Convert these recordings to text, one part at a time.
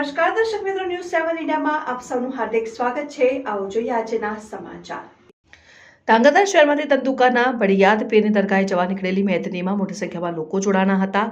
નમસ્કાર, દર્શક મિત્રો ન્યૂઝ સેવન ઇન્ડિયામાં આપ સૌનું હાર્દિક સ્વાગત છે. આવો જોઈએ આજના સમાચાર. ધાંગધ્રા શહેરમાંથી તંતુકાના બળિયાદ પીરની દરગાહે જવા નીકળેલી મેદનીમાં મોટી સંખ્યામાં લોકો જોડાણા હતા.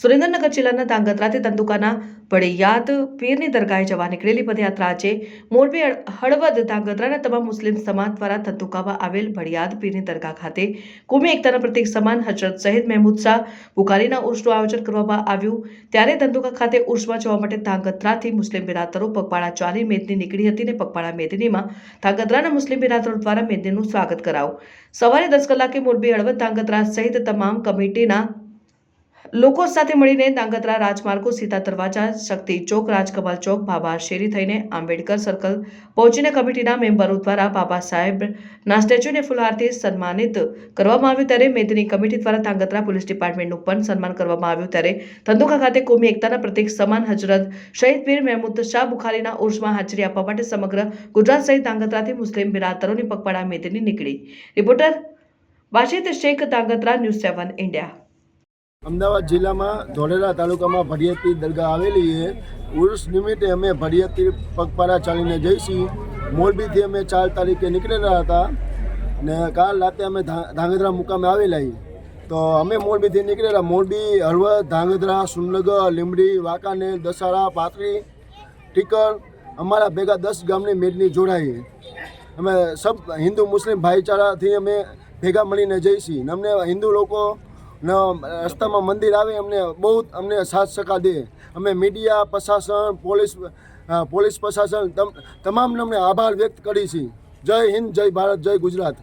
સુરેન્દ્રનગર જિલ્લાના ધ્રાંગધ્રાથી તંતુકાના બળિયાદ પીરની દરગાહે જવા નીકળેલી પદયાત્રા આજે મોરબી હળવદ ધ્રાંગધ્રાના તમામ મુસ્લિમ સમાજ દ્વારા તંદુકામાં આવેલ બળિયાદ પીરની દરગાહ ખાતે કોમી એકતાના પ્રતિક સમાન હજરત શહીદ મહેમૂદ શાહ બુખારીના ઉર્સનું આયોજન કરવામાં આવ્યું. ત્યારે ધંધુકા ખાતે ઉર્સમાં જવા માટે ધ્રાંગધ્રાથી મુસ્લિમ બિરાદરો પગપાળા ચાલી મેદની નીકળી હતી અને પગપાળા મેદનીમાં ધ્રાંગધ્રાના મુસ્લિમ બિરાદરો દ્વારા મેદનીનું સ્વાગત કરાવું. સવારે દસ કલાકે મોરબી હળવદ ધાંગધ્રા સહિત તમામ કમિટીના લોકો સાથે મળીને ધાંગધ્રા રાજમાર્ગો સીતા દરવાજા, શક્તિ ચોક, રાજકમલ ચોક, બાબા શેરી થઈને આંબેડકર સર્કલ પહોંચીને કમિટીના મેમ્બરો દ્વારા બાબા સાહેબના સ્ટેચ્યુને ફૂલહારથી સન્માનિત કરવામાં આવ્યું ત્યારે મેદની કમિટી દ્વારા ધાંગધ્રા પોલીસ ડિપાર્ટમેન્ટનું પણ સન્માન કરવામાં આવ્યું ત્યારે ધંધુકા ખાતે કોમી એકતાના પ્રતિક સમાન હજરત શહીદ વીર મહેમૂદ શાહ બુખારીના ઉર્સમાં હાજરી આપવા માટે સમગ્ર ગુજરાત સહિત ધાંગધ્રાથી મુસ્લિમ બિરાદરોની પગપાળા મેદની નીકળી. Reporter Washid Shaikh Dhrangadhra news seven India. Ahmedabad જિલ્લામાં ધોળેરા તાલુકામાં ભડિયાતી દરગાહ આવેલી છે. ઉર્સ નિમિત્તે અમે ભડિયાતી પગપાળા ચાલીને જઈશી. મોરબીથી અમે ચાર તારીખે નીકળેલા હતા ને કાલ રાતે અમે ધાંગધ્રા મુકામે આવેલા તો અમે મોરબીથી નીકળેલા. મોરબી, હળવદ, ધાંગધ્રા સુરનગર લીંબડી, વાંકાનેર, દસારા, પાથરી ટીકર અમારા ભેગા દસ ગામની મેદની જોડાઈ. અમે સબ હિન્દુ મુસ્લિમ ભાઈચારાથી અમે ભેગા મળીને જઈશી. અમને હિન્દુ લોકો ને, રસ્તામાં મંદિર આવે, અમને બહુ અમને સાથ સકા દે. અમે મીડિયા પ્રશાસન, પોલીસ પોલીસ પ્રશાસન તમામને અમને આભાર વ્યક્ત કરી છે જય હિન્દ, જય ભારત, જય ગુજરાત.